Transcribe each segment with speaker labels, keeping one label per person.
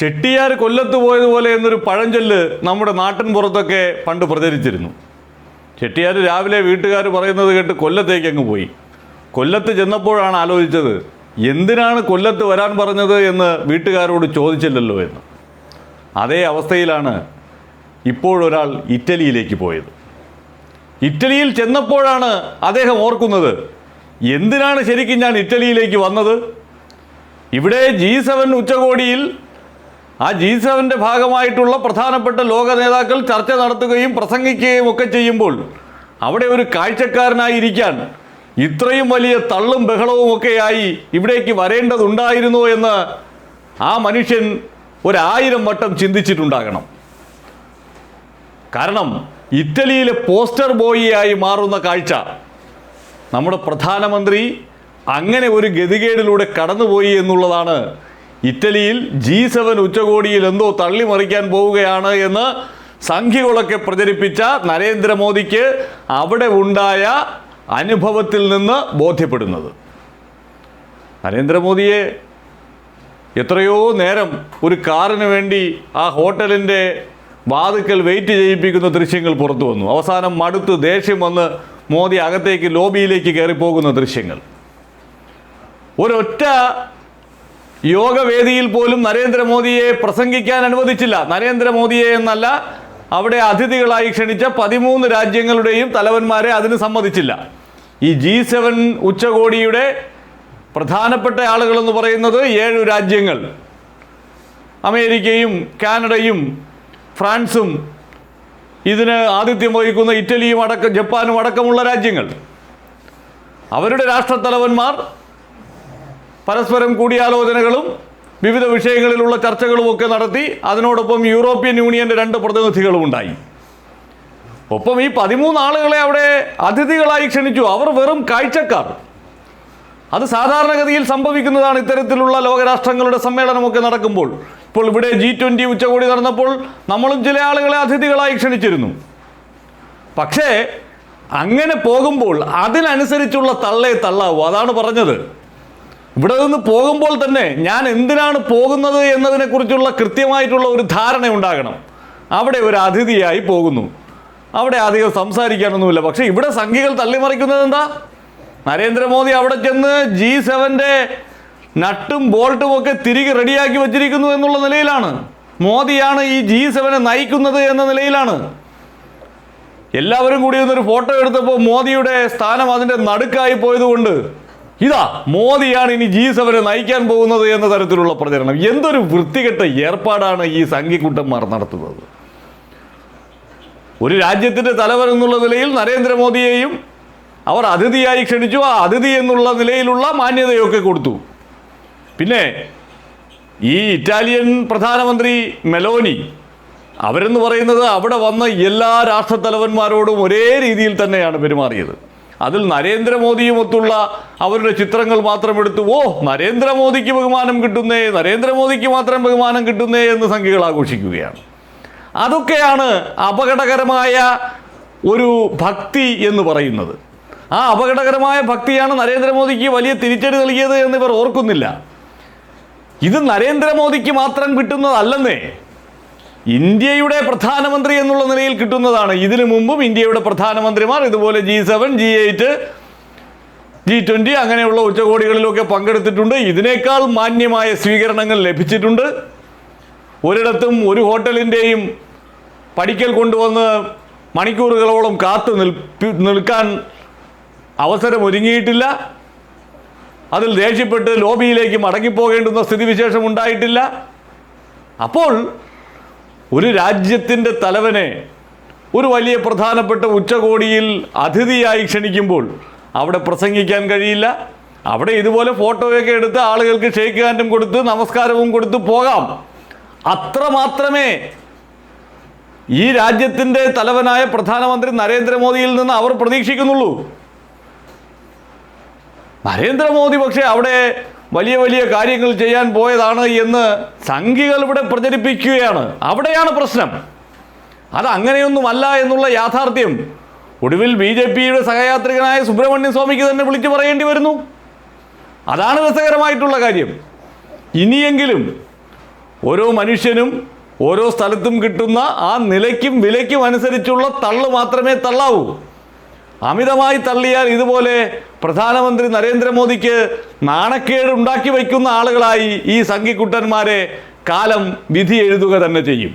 Speaker 1: ചെട്ടിയാർ കൊല്ലത്ത് പോയതുപോലെ എന്നൊരു പഴഞ്ചൊല്ല് നമ്മുടെ നാട്ടിൻ പുറത്തൊക്കെ പണ്ട് പ്രചരിച്ചിരുന്നു. ചെട്ടിയാർ രാവിലെ വീട്ടുകാർ പറയുന്നത് കേട്ട് കൊല്ലത്തേക്ക് അങ്ങ് പോയി. കൊല്ലത്ത് ചെന്നപ്പോഴാണ് ആലോചിച്ചത് എന്തിനാണ് കൊല്ലത്ത് വരാൻ പറഞ്ഞത് എന്ന് വീട്ടുകാരോട് ചോദിച്ചില്ലല്ലോ എന്ന്. അതേ അവസ്ഥയിലാണ് ഇപ്പോഴൊരാൾ ഇറ്റലിയിലേക്ക് പോയത്. ഇറ്റലിയിൽ ചെന്നപ്പോഴാണ് അദ്ദേഹം ഓർക്കുന്നത് എന്തിനാണ് ശരിക്കും ഞാൻ ഇറ്റലിയിലേക്ക് വന്നത്? ഇവിടെ ജി സെവൻ ഉച്ചകോടിയിൽ ആ ജി സെവന്റെ ഭാഗമായിട്ടുള്ള പ്രധാനപ്പെട്ട ലോക നേതാക്കൾ ചർച്ച നടത്തുകയും പ്രസംഗിക്കുകയും ഒക്കെ ചെയ്യുമ്പോൾ അവിടെ ഒരു കാഴ്ചക്കാരനായിരിക്കാൻ ഇത്രയും വലിയ തള്ളും ബഹളവും ഒക്കെയായി ഇവിടേക്ക് വരേണ്ടതുണ്ടായിരുന്നു എന്ന് ആ മനുഷ്യൻ ഒരായിരം വട്ടം ചിന്തിച്ചിട്ടുണ്ടാകണം. കാരണം ഇറ്റലിയിലെ പോസ്റ്റർ ബോയിയായി മാറുന്ന കാഴ്ച. നമ്മുടെ പ്രധാനമന്ത്രി അങ്ങനെ ഒരു ഗതികേടിലൂടെ കടന്നുപോയി എന്നുള്ളതാണ് ഇറ്റലിയിൽ ജി സെവൻ ഉച്ചകോടിയിൽ എന്തോ തള്ളിമറിക്കാൻ പോവുകയാണ് എന്ന് സംഖ്യകളൊക്കെ പ്രചരിപ്പിച്ച നരേന്ദ്രമോദിക്ക് അവിടെ ഉണ്ടായ അനുഭവത്തിൽ നിന്ന് ബോധ്യപ്പെടുന്നത്. നരേന്ദ്രമോദിയെ എത്രയോ നേരം ഒരു കാറിന് വേണ്ടി ആ ഹോട്ടലിന്റെ വാതുക്കൽ വെയിറ്റ് ചെയ്യിപ്പിക്കുന്ന ദൃശ്യങ്ങൾ പുറത്തു വന്നു. അവസാനം മടുത്ത് ദേഷ്യം വന്ന് മോദി അകത്തേക്ക് ലോബിയിലേക്ക് കയറിപ്പോകുന്ന ദൃശ്യങ്ങൾ. ഒരൊറ്റ യോഗവേദിയിൽ പോലും നരേന്ദ്രമോദിയെ പ്രസംഗിക്കാൻ അനുവദിച്ചില്ല. നരേന്ദ്രമോദിയെ എന്നല്ല അവിടെ അതിഥികളായി ക്ഷണിച്ച പതിമൂന്ന് രാജ്യങ്ങളുടെയും തലവന്മാരെ അതിന് സമ്മതിച്ചില്ല. ഈ ജി സെവൻ ഉച്ചകോടിയുടെ പ്രധാനപ്പെട്ട ആളുകളെന്ന് പറയുന്നത് ഏഴ് രാജ്യങ്ങൾ. അമേരിക്കയും കാനഡയും ഫ്രാൻസും ഇതിന് ആതിഥ്യം വഹിക്കുന്ന ഇറ്റലിയും അടക്കം ജപ്പാനും അടക്കമുള്ള രാജ്യങ്ങൾ. അവരുടെ രാഷ്ട്രത്തലവന്മാർ പരസ്പരം കൂടിയാലോചനകളും വിവിധ വിഷയങ്ങളിലുള്ള ചർച്ചകളുമൊക്കെ നടത്തി അതിനോടൊപ്പം യൂറോപ്യൻ യൂണിയന്റെ രണ്ട് പ്രതിനിധികളും ഉണ്ടായി. ഒപ്പം ഈ പതിമൂന്ന് ആളുകളെ അവിടെ അതിഥികളായി ക്ഷണിച്ചു. അവർ വെറും കാഴ്ചക്കാർ. അത് സാധാരണഗതിയിൽ സംഭവിക്കുന്നതാണ് ഇത്തരത്തിലുള്ള ലോകരാഷ്ട്രങ്ങളുടെ സമ്മേളനമൊക്കെ നടക്കുമ്പോൾ. ഇപ്പോൾ ഇവിടെ ജി ട്വന്റി ഉച്ചകോടി നടന്നപ്പോൾ നമ്മളും ചില ആളുകളെ അതിഥികളായി ക്ഷണിച്ചിരുന്നു. പക്ഷേ അങ്ങനെ പോകുമ്പോൾ അതിനനുസരിച്ചുള്ള തള്ളേ തള്ളാവൂ. അതാണ് പറഞ്ഞത്. ഇവിടെ നിന്ന് പോകുമ്പോൾ തന്നെ ഞാൻ എന്തിനാണ് പോകുന്നത് എന്നതിനെക്കുറിച്ചുള്ള കൃത്യമായിട്ടുള്ള ഒരു ധാരണ ഉണ്ടാകണം. അവിടെ ഒരു അതിഥിയായി പോകുന്നു. അവിടെ അധികം സംസാരിക്കാനൊന്നുമില്ല. പക്ഷേ ഇവിടെ സംഖ്യകൾ തള്ളിമറിക്കുന്നത് എന്താ? നരേന്ദ്രമോദി അവിടെ ചെന്ന് ജി സെവന്റെ നട്ടും ബോൾട്ടും ഒക്കെ തിരികെ റെഡിയാക്കി വച്ചിരിക്കുന്നു എന്നുള്ള നിലയിലാണ്. മോദിയാണ് ഈ ജി സെവനെ നയിക്കുന്നത് എന്ന നിലയിലാണ്. എല്ലാവരും കൂടി ഒന്നൊരു ഫോട്ടോ എടുത്തപ്പോൾ മോദിയുടെ സ്ഥാനം അതിന്റെ നടുക്കായി പോയതുകൊണ്ട് ഇതാ മോദിയാണ് ഇനി ജി സെവനെ നയിക്കാൻ പോകുന്നത് എന്ന തരത്തിലുള്ള പ്രചരണം. എന്തൊരു വൃത്തികെട്ട ഏർപ്പാടാണ് ഈ സംഘിക്കുട്ടന്മാർ നടത്തുന്നത്. ഒരു രാജ്യത്തിന്റെ തലവൻ എന്നുള്ള നിലയിൽ നരേന്ദ്രമോദിയെയും അവർ അതിഥിയായി ക്ഷണിച്ചു. ആ അതിഥി എന്നുള്ള നിലയിലുള്ള മാന്യതയൊക്കെ കൊടുത്തു. പിന്നെ ഈ ഇറ്റാലിയൻ പ്രധാനമന്ത്രി മെലോനി അവരെന്ന് പറയുന്നത് അവിടെ വന്ന എല്ലാ രാഷ്ട്രത്തലവന്മാരോടും ഒരേ രീതിയിൽ തന്നെയാണ് പെരുമാറിയത്. അതിൽ നരേന്ദ്രമോദിയുമൊത്തുള്ള അവരുടെ ചിത്രങ്ങൾ മാത്രം എടുത്തു. ഓ നരേന്ദ്രമോദിക്ക് ബഹുമാനം കിട്ടുന്നേ നരേന്ദ്രമോദിക്ക് മാത്രം ബഹുമാനം കിട്ടുന്നേ എന്ന് സംഖ്യകൾ ആഘോഷിക്കുകയാണ്. അതൊക്കെയാണ് അപകടകരമായ ഒരു ഭക്തി എന്ന് പറയുന്നത്. ആ അപകടകരമായ ഭക്തിയാണ് നരേന്ദ്രമോദിക്ക് വലിയ തിരിച്ചടി നൽകിയത് എന്നിവർ ഓർക്കുന്നില്ല. ഇത് നരേന്ദ്രമോദിക്ക് മാത്രം കിട്ടുന്നതല്ലെന്നേ. ഇന്ത്യയുടെ പ്രധാനമന്ത്രി എന്നുള്ള നിലയിൽ കിട്ടുന്നതാണ്. ഇതിനു മുമ്പും ഇന്ത്യയുടെ പ്രധാനമന്ത്രിമാർ ഇതുപോലെ G seven G eight G twenty അങ്ങനെയുള്ള ഉച്ചകോടികളിലൊക്കെ പങ്കെടുത്തിട്ടുണ്ട്. ഇതിനേക്കാൾ മാന്യമായ സ്വീകരണങ്ങൾ ലഭിച്ചിട്ടുണ്ട്. ഒരിടത്തും ഒരു ഹോട്ടലിന്റെയും പഠിക്കൽ കൊണ്ടുവന്ന് മണിക്കൂറുകളോളം കാത്തു നിൽപ്പി നിൽക്കാൻ അവസരമൊരുങ്ങിയിട്ടില്ല. അതിൽ ദേഷ്യപ്പെട്ട് ലോബിയിലേക്ക് മടങ്ങിപ്പോകേണ്ടുന്ന സ്ഥിതിവിശേഷം ഉണ്ടായിട്ടില്ല. അപ്പോൾ ഒരു രാജ്യത്തിന്റെ തലവനെ ഒരു വലിയ പ്രധാനപ്പെട്ട ഉച്ചകോടിയിൽ അതിഥിയായി ക്ഷണിക്കുമ്പോൾ അവിടെ പ്രസംഗിക്കാൻ കഴിയില്ല. അവിടെ ഇതുപോലെ ഫോട്ടോയൊക്കെ എടുത്ത് ആളുകൾക്ക് ഷെയ്ക്ക് ഹാൻഡും കൊടുത്ത് നമസ്കാരവും കൊടുത്ത് പോകാം. അത്ര മാത്രമേ ഈ രാജ്യത്തിന്റെ തലവനായ പ്രധാനമന്ത്രി നരേന്ദ്രമോദിയിൽ നിന്ന് അവർ പ്രതീക്ഷിക്കുന്നുള്ളൂ. നരേന്ദ്രമോദി പക്ഷേ അവിടെ വലിയ വലിയ കാര്യങ്ങൾ ചെയ്യാൻ പോയതാണ് എന്ന് സംഘികൾ ഇവിടെ പ്രചരിപ്പിക്കുകയാണ്. അവിടെയാണ് പ്രശ്നം. അത് അങ്ങനെയൊന്നുമല്ല എന്നുള്ള യാഥാർത്ഥ്യം. ഒടുവിൽ ബി ജെ പിയുടെ സഹയാത്രികനായ സുബ്രഹ്മണ്യ സ്വാമിക്ക് തന്നെ വിളിച്ചു പറയേണ്ടി വരുന്നു. അതാണ് രസകരമായിട്ടുള്ള കാര്യം. ഇനിയെങ്കിലും ഓരോ മനുഷ്യനും ഓരോ സ്ഥലത്തും കിട്ടുന്ന ആ നിലയ്ക്കും വിലയ്ക്കും അനുസരിച്ചുള്ള തള്ളു മാത്രമേ തള്ളാവൂ. അമിതമായി തള്ളിയാൽ ഇതുപോലെ പ്രധാനമന്ത്രി നരേന്ദ്രമോദിക്ക് നാണക്കേട് ഉണ്ടാക്കി വയ്ക്കുന്ന ആളുകളായി ഈ സംഘിക്കുട്ടന്മാരെ കാലം വിധി എഴുതുക തന്നെ ചെയ്യും.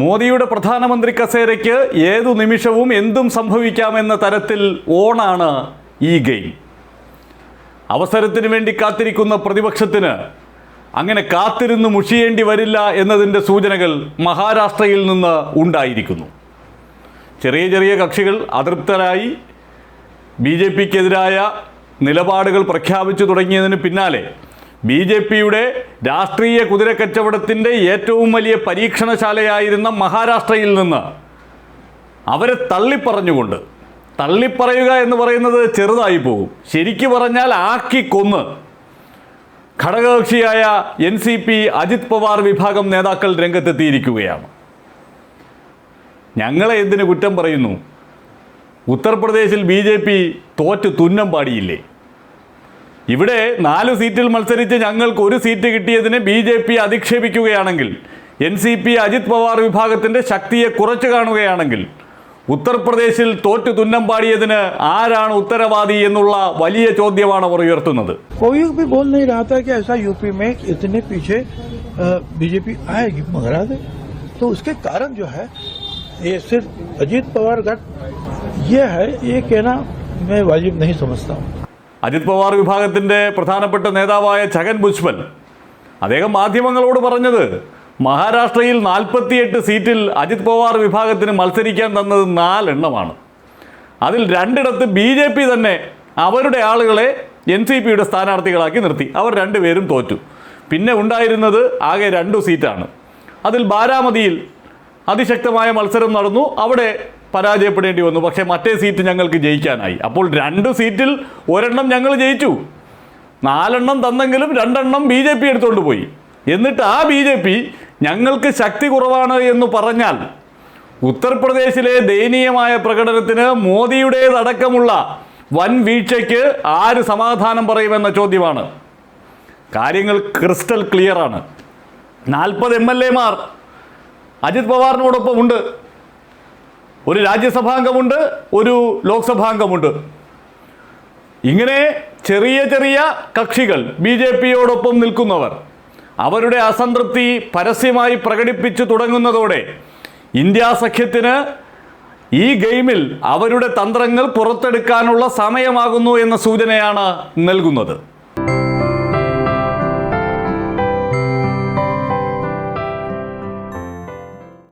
Speaker 1: മോദിയുടെ പ്രധാനമന്ത്രി കസേരയ്ക്ക് ഏതു നിമിഷവും എന്തും സംഭവിക്കാമെന്ന തരത്തിൽ ഓണാണ് ഈ ഗെയിം. അവസരത്തിന് വേണ്ടി കാത്തിരിക്കുന്ന പ്രതിപക്ഷത്തിന് അങ്ങനെ കാത്തിരുന്ന് മുഷിയേണ്ടി വരില്ല എന്നതിന്റെ സൂചനകൾ മഹാരാഷ്ട്രയിൽ നിന്ന് ഉണ്ടായിരിക്കുന്നു. ചെറിയ ചെറിയ കക്ഷികൾ അതൃപ്തരായി ബി ജെ പിക്കെതിരായ നിലപാടുകൾ പ്രഖ്യാപിച്ചു തുടങ്ങിയതിന് പിന്നാലെ ബി ജെ പിയുടെ രാഷ്ട്രീയ കുതിരക്കച്ചവടത്തിന്റെ ഏറ്റവും വലിയ പരീക്ഷണശാലയായിരുന്ന മഹാരാഷ്ട്രയിൽ നിന്ന് അവരെ തള്ളിപ്പറഞ്ഞുകൊണ്ട് തള്ളിപ്പറയുക എന്ന് പറയുന്നത് ചെറുതായി പോകും. ശരിക്കു പറഞ്ഞാൽ ആക്കിക്കൊന്ന് ഘടകകക്ഷിയായ N C P Ajit Pawar വിഭാഗം നേതാക്കൾ രംഗത്തെത്തിയിരിക്കുകയാണ്. ഞങ്ങളെ എന്തിനു കുറ്റം പറയുന്നു ഉത്തർപ്രദേശിൽ ബി ജെ പി തോറ്റ് തുന്നം പാടിയില്ലേ ഇവിടെ നാല് സീറ്റിൽ മത്സരിച്ച് ഞങ്ങൾക്ക് ഒരു seat കിട്ടിയതിനെ B J P അധിക്ഷേപിക്കുകയാണെങ്കിൽ N C P Ajit Pawar വിഭാഗത്തിൻ്റെ ശക്തിയെ കുറച്ചു കാണുകയാണെങ്കിൽ ഉത്തർപ്രദേശിൽ തോറ്റു തുന്നം പാടിയതിന് ആരാണ് ഉത്തരവാദി എന്നുള്ള വലിയ ചോദ്യമാണ് അവർ ഉയർത്തുന്നത്
Speaker 2: कोई भी बोल नहीं रहा था कि ऐसा यूपी में इतने पीछे बीजेपी आएगी मगरा दे तो उसके कारण जो है ये सिर्फ अजीत पवार गठ ये है ये कहना मैं वाजिब नहीं समझता हूँ
Speaker 1: അജിത് പവാർ വിഭാഗത്തിൻ്റെ പ്രധാനപ്പെട്ട നേതാവായ ഛഗൻ ഭുജ്ബൽ അദ്ദേഹം മാധ്യമങ്ങളോട് പറഞ്ഞത് മഹാരാഷ്ട്രയിൽ നാൽപ്പത്തിയെട്ട് സീറ്റിൽ അജിത് പവാർ വിഭാഗത്തിന് മത്സരിക്കാൻ തന്നത് നാലെണ്ണമാണ് അതിൽ രണ്ടിടത്ത് ബി ജെ പി തന്നെ അവരുടെ ആളുകളെ എൻ സി പിയുടെ സ്ഥാനാർത്ഥികളാക്കി നിർത്തി അവർ രണ്ടുപേരും തോറ്റു പിന്നെ ഉണ്ടായിരുന്നത് ആകെ രണ്ടു സീറ്റാണ് അതിൽ ബാരാമതിയിൽ അതിശക്തമായ മത്സരം നടന്നു. അവിടെ പരാജയപ്പെടേണ്ടി വന്നു. പക്ഷേ മറ്റേ സീറ്റ് ഞങ്ങൾക്ക് ജയിക്കാനായി. അപ്പോൾ രണ്ട് സീറ്റിൽ ഒരെണ്ണം ഞങ്ങൾ ജയിച്ചു. നാലെണ്ണം തന്നെങ്കിലും രണ്ടെണ്ണം ബി ജെ പി എടുത്തുകൊണ്ട് പോയി. എന്നിട്ട് ആ ബി ജെ പി ഞങ്ങൾക്ക് ശക്തി കുറവാണ് എന്ന് പറഞ്ഞാൽ ഉത്തർപ്രദേശിലെ ദയനീയമായ പ്രകടനത്തിന് മോദിയുടേതടക്കമുള്ള വൻ വീഴ്ചയ്ക്ക് ആര് സമാധാനം പറയുമെന്ന ചോദ്യമാണ്. കാര്യങ്ങൾ ക്രിസ്റ്റൽ ക്ലിയറാണ് നാൽപ്പത് എം എൽ എമാർ അജിത് പവാറിനോടൊപ്പം ഉണ്ട്. ഒരു രാജ്യസഭാംഗമുണ്ട് ഒരു ലോക്സഭാംഗമുണ്ട്. ഇങ്ങനെ ചെറിയ ചെറിയ കക്ഷികൾ ബി ജെ പിയോടൊപ്പം നിൽക്കുന്നവർ അവരുടെ അസംതൃപ്തി പരസ്യമായി പ്രകടിപ്പിച്ചു തുടങ്ങുന്നതോടെ ഇന്ത്യ സഖ്യത്തിന് ഈ ഗെയിമിൽ അവരുടെ തന്ത്രങ്ങൾ പുറത്തെടുക്കാനുള്ള സമയമാകുന്നു എന്ന സൂചനയാണ് നൽകുന്നത്.